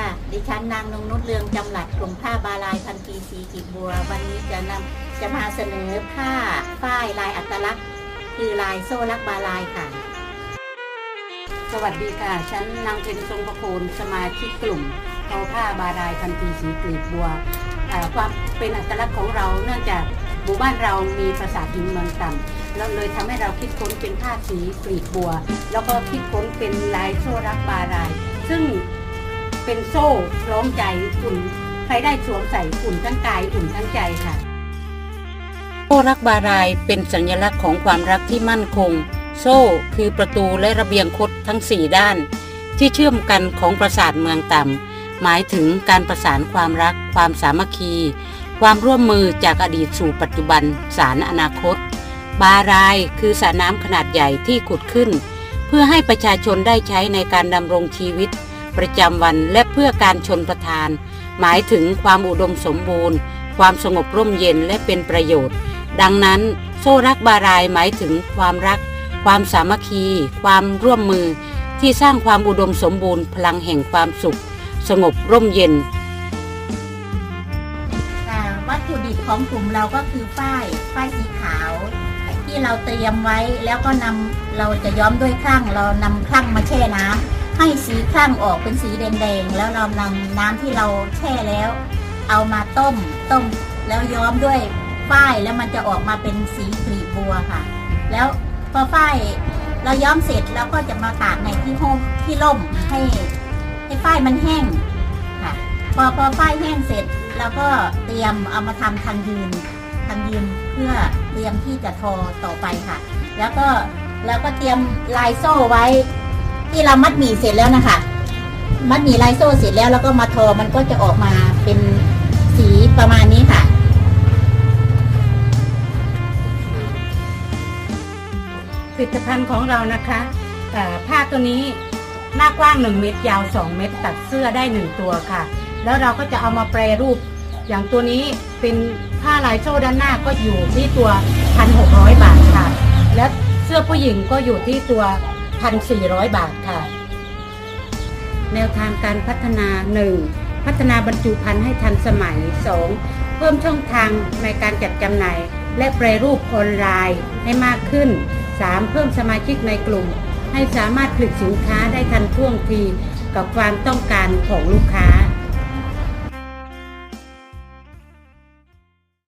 ่ะ ดิฉันนางนงนุชเรืองจำหลัดกลุ่มผ้าบาลายพันปีสีกีบบัว วันนี้จะนำจะมาเสนอผ้าฝ้ายลายอัตลักษณ์ คือลายโซ่ลักบาลายค่ะ สวัสดีค่ะ ฉันนางเพ็ญทรงประโคนสมาชิกกลุ่มทอผ้าบาลายพันปีสีกีบบัวความเป็นอัตลักษณ์ของเราเนื่องจากหมู่บ้านเรามีประสาทมพ์มันต่ำแล้วเลยทำให้เราคิดค้นเป็นผ้าสีกลีบบัว แล้วก็คิดค้นเป็นลายโซ่รักบาราย ซึ่ง เป็นโซ่คล้องใจอุ่นใครได้สวมใส่อุ่นทั้งกายอุ่นทั้งใจค่ะ โซ่รักบารายเป็นสัญลักษณ์ของความรักที่มั่นคง โซ่คือประตูและระเบียงคดทั้งสี่ด้าน ที่เชื่อมกันของปราสาทเมืองต่ำหมายถึงการประสานความรัก ความสามัคคี ความร่วมมือจากอดีตสู่ปัจจุบันสารอนาคต บารายคือสระน้ำขนาดใหญ่ที่ขุดขึ้น เพื่อให้ประชาชนได้ใช้ในการดำรงชีวิต ประจำวันและเพื่อการชนประทาน หมายถึงความอุดมสมบูรณ์ ความสงบร่มเย็นและเป็นประโยชน์ ดังนั้น โซ่รักบารายหมายถึงความรัก ความสามัคคี ความร่วมมือ ที่สร้างความอุดมสมบูรณ์พลังแห่งความสุข สงบร่มเย็นวัตถุดิบของกลุ่มเราก็คือฝ้ายฝ้ายสีขาว ที่เราเตรียมไว้แล้วก็นำเราจะย้อมด้วยคลั่งเรานำคลั่งมาแช่น้ำ ให้สีคลั่งออกเป็นสีแดงๆ แล้วเรานำน้ำที่เราแช่แล้ว เอามาต้มต้ม แล้วย้อมด้วยฝ้ายแล้วมันจะออกมาเป็นสีกลีบบัวค่ะ แล้วพอฝ้ายเราย้อมเสร็จเราก็จะมาตากในที่ห่มที่ร่มให้ให้ฝ้ายมันแห้งค่ะ พอพอฝ้ายแห้งเสร็จเราก็เตรียมเอามาทำทางยืนทางยืนเพื่อเตรียมที่จะทอต่อไปค่ะ แล้วก็แล้วก็เตรียมลายโซ่ไว้ ที่เรามัดหมี่เสร็จแล้วนะคะ มัดหมี่ลายโซ่เสร็จแล้วแล้วก็มาทอมันก็จะออกมาเป็นสีประมาณนี้ค่ะ ผลิตภัณฑ์ของเรานะคะเอ่อผ้าตัวนี้หน้ากว้าง 1 เมตรยาว 2 เมตร ตัดเสื้อได้ 1 ตัวค่ะ แล้วเราก็จะเอามาแปรรูป อย่างตัวนี้เป็นผ้าลายโซ่ด้านหน้าก็อยู่ที่ตัว 1,600 บาทค่ะ และเสื้อผู้หญิงก็อยู่ที่ตัว 1,400 บาทค่ะ แนวทางการพัฒนา 1. พัฒนาบรรจุภัณฑ์ให้ทันสมัย 2. เพิ่มช่องทางในการจัดจำหน่าย และแปรรูปออนไลน์ให้มากขึ้น 3. เพิ่มสมาชิกในกลุ่ม ให้สามารถผลิตสินค้าได้ทันท่วงทีกับความต้องการของลูกค้า